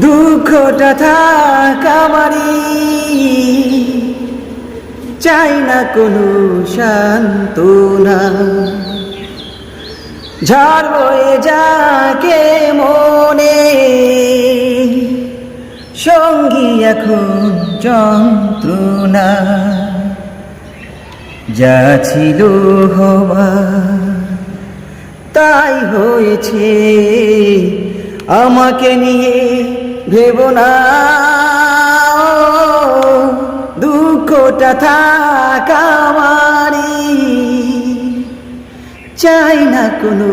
দুঃখটা থাকামারি চাই না কোনো শান্তনা ঝড় বয়ে যাকে মনে। সঙ্গী এখন যন্ত্রণা। যা ছিল হওয়া, তাই হয়েছে। আমাকে নিয়ে ভেব না। দুঃখটা থাকা চাই না কোনো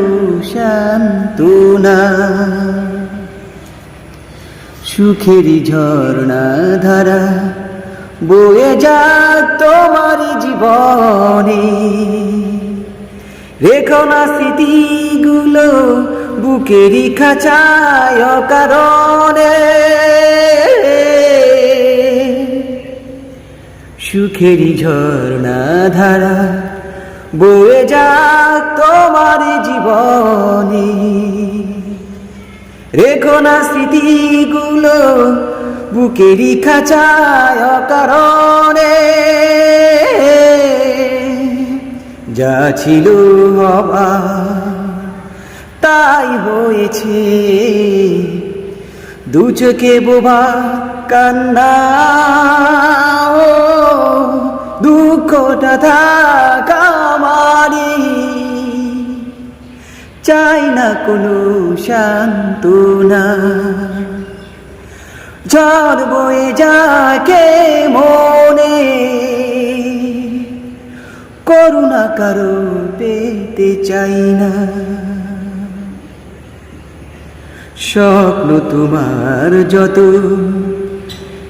শান্তনা সুখেরই ঝর্ণা ধারা বয়ে যাক তোমার জীবনে। রেখো না স্মৃতিগুলো বুকেরই খাঁচায় কারণে সুখেরই ঝর্ণা ধারা বয়ে যাক তোমার জীবনে। রেখো না স্মৃতিগুলো বুকেরই খাঁচায় কারণে যা ছিল হবা তাই হয়েছে। দু চোখে বোবা কান্না, ও দুঃখটা থাকা মারি চাই না কোনো শান্তনা ঝড় বয়ে যাকে মনে, করুণা কারও পেতে চাই না। স্বপ্ন তোমার যত।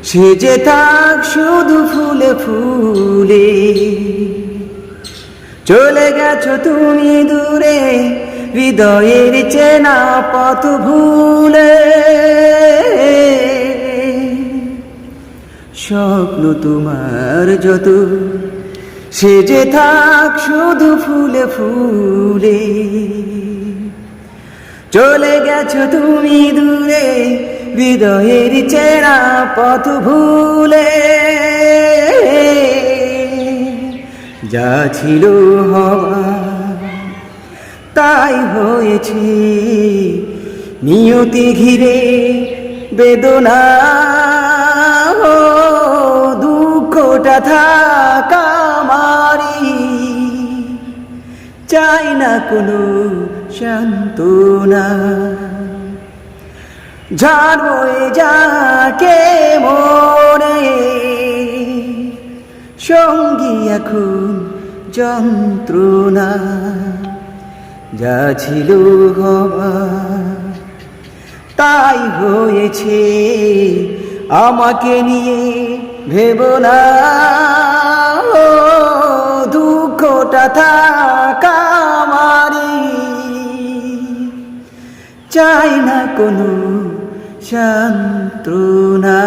সেজে থাক শুধু ফুলে ফুলে। চলে গেছো তুমি দূরে, হৃদয়ের চেনা পথ ভুলে। স্বপ্ন তোমার যত। সেজে থাক শুধু ফুলে ফুলে। চলে গেছো তুমি দূরে, হৃদয়ের চেনা পথ ভুলে। যা ছিল হওয়া, তাই হয়েছে। নিয়তি ঘিরে বেদনা দুঃখটা থাকা মারি। চাই না কোনো শান্তনা ঝড় বয়ে যাকে মনে। সঙ্গী এখন যন্ত্রণা। যা ছিল হবা তাই হয়েছে। আমাকে নিয়ে ভেব চাই না কোনো শান্তনা